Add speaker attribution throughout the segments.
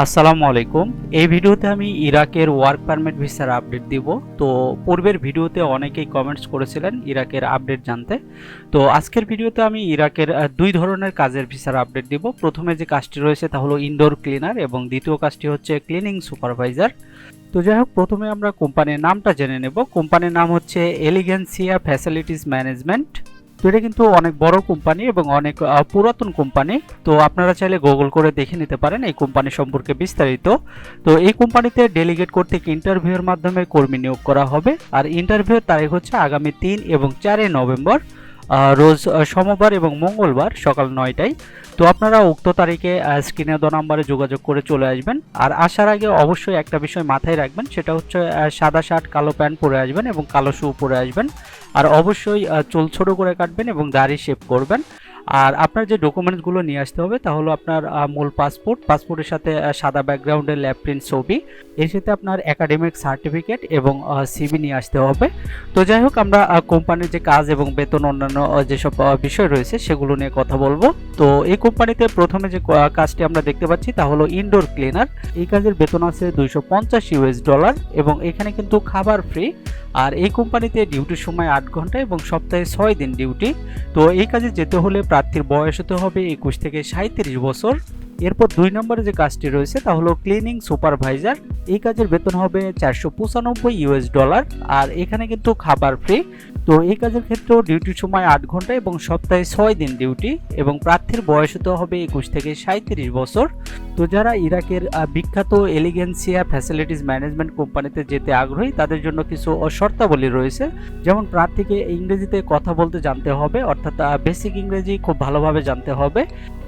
Speaker 1: আসসালামু আলাইকুম। এই ভিডিওতে আমি ইরাকের ওয়ার্ক পারমিট ভিসার আপডেট দিব। তো পূর্বের ভিডিওতে অনেকেই কমেন্টস করেছিলেন ইরাকের আপডেট জানতে। তো আজকের ভিডিওতে আমি ইরাকের দুই ধরনের কাজের ভিসার আপডেট দিব। প্রথমে যে কাজটি রয়েছে তা হলো ইনডোর ক্লিনার এবং দ্বিতীয় কাজটি হচ্ছে ক্লিনিং সুপারভাইজার তো যাই হোক, প্রথমে আমরা কোম্পানির নামটা জেনে নেব। কোম্পানির নাম হচ্ছে এলিগেন্সিয়া ফ্যাসিলিটিস ম্যানেজমেন্ট তো এটা কিন্তু অনেক বড় কোম্পানি এবং অনেক পুরাতন কোম্পানি তো আপনারা চাইলে গুগল করে দেখে নিতে পারেন এই কোম্পানি সম্পর্কে বিস্তারিত। তো এই কোম্পানিতে ডেলিগেট করতে ইন্টারভিউর মাধ্যমে কর্মী নিয়োগ করা হবে। আর ইন্টারভিউর তারিখ হচ্ছে আগামী তিন এবং চারই নভেম্বর। রোজ সোমবার এবং মঙ্গলবার সকাল নয়টায়। তো আপনারা উক্ত তারিখে স্ক্রিনে দ নাম্বারে যোগাযোগ করে চলে আসবেন। আর আসার আগে অবশ্যই একটা বিষয় মাথায় রাখবেন, সেটা হচ্ছে সাদা শার্ট, কালো প্যান্ট পরে আসবেন এবং কালো শু পরে আসবেন। আর অবশ্যই চুল ছোট করে কাটবেন এবং দাড়ি শেভ করবেন। আর আপনার যে ডকুমেন্টসগুলো নিয়ে আসতে হবে তা হলো আপনার মূল পাসপোর্ট পাসপোর্টের সাথে সাদা ব্যাকগ্রাউন্ডের ল্যাব প্রিন্ট ছবি, এর সাথে আপনার একাডেমিক সার্টিফিকেট এবং সিবি নিয়ে আসতে হবে। তো যাই হোক, আমরা কোম্পানির যে কাজ এবং বেতন অন্যান্য যেসব বিষয় রয়েছে সেগুলো নিয়ে কথা বলব। তো এই কোম্পানিতে প্রথমে যে কাজটি আমরা দেখতে পাচ্ছি তা হলো ইনডোর ক্লিনার এই কাজের বেতন আছে দুইশো পঞ্চাশ ইউএস ডলার এবং এখানে কিন্তু খাবার ফ্রি আর এই কোম্পানিতে ডিউটির সময় আট ঘণ্টা এবং সপ্তাহে ছয় দিন ডিউটি তো এই কাজে যেতে হলে প্রার্থীর বয়স হতে হবে একুশ থেকে সাঁত্রিশ বছর। এরপর দুই নম্বরে যে কাজটি রয়েছে তা হলো ক্লিনিং সুপারভাইজার এই কাজের বেতন হবে চারশো পঁচানব্বই ইউএস ডলার আর এখানে কিন্তু খাবার ফ্রি তো এই কাজের ক্ষেত্রেও ডিউটির সময় আট ঘণ্টা এবং সপ্তাহে ছয় দিন ডিউটি এবং প্রার্থীর বয়স হতে হবে একুশ থেকে সাঁত্রিশ বছর। তো যারা ইরাকের বিখ্যাত এলিগেন্সিয়া ফ্যাসিলিটিস ম্যানেজমেন্ট কোম্পানিতে যেতে আগ্রহী, তাদের জন্য কিছু শর্তাবলী রয়েছে। যেমন প্রার্থীকে ইংরেজিতে কথা বলতে জানতে হবে, অর্থাৎ বেসিক ইংরেজি খুব ভালোভাবে জানতে হবে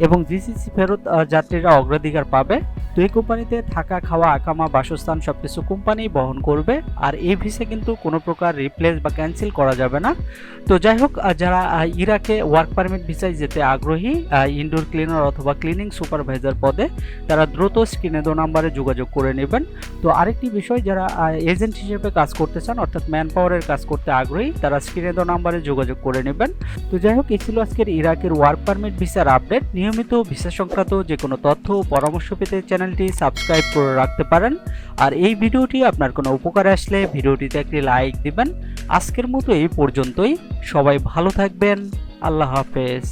Speaker 1: এবং জিসিসি ফেরত যাত্রীরা অগ্রাধিকার পাবে। তো এই কোম্পানিতে থাকা, খাওয়া আকামা বাসস্থান সব কিছু কোম্পানি বহন করবে। আর এই ভিসা কিন্তু কোনো প্রকার রিপ্লেস বা ক্যান্সেল করা যাবে না। তো যাই হোক যারা ইরাকে ওয়ার্ক পারমিট ভিসায় যেতে আগ্রহী ইনডোর ক্লিনার অথবা ক্লিনিং সুপারভাইজার পদে, তারা দ্রুত স্ক্রিনে দো নাম্বারে যোগাযোগ করে নেবেন। তো আরেকটি বিষয়, যারা এজেন্ট হিসেবে কাজ করতে চান, অর্থাৎ ম্যান পাওয়ারের কাজ করতে আগ্রহী, তারা স্ক্রিনে দো নাম্বারে যোগাযোগ করে নেবেন। তো যাই হোক, এই ছিল আজকের ইরাকের ওয়ার্ক পারমিট ভিসার আপডেট নিয়মিত ভিসা সংক্রান্ত যে কোনো তথ্য ও পরামর্শ পেতে চ্যানেলটি সাবস্ক্রাইব করে রাখতে পারেন। আর এই ভিডিওটি আপনার কোনো উপকার আসলে ভিডিওটিতে একটি লাইক দিবেন। আজকের মতো এই পর্যন্তই। সবাই ভালো থাকবেন। আল্লাহ হাফেজ।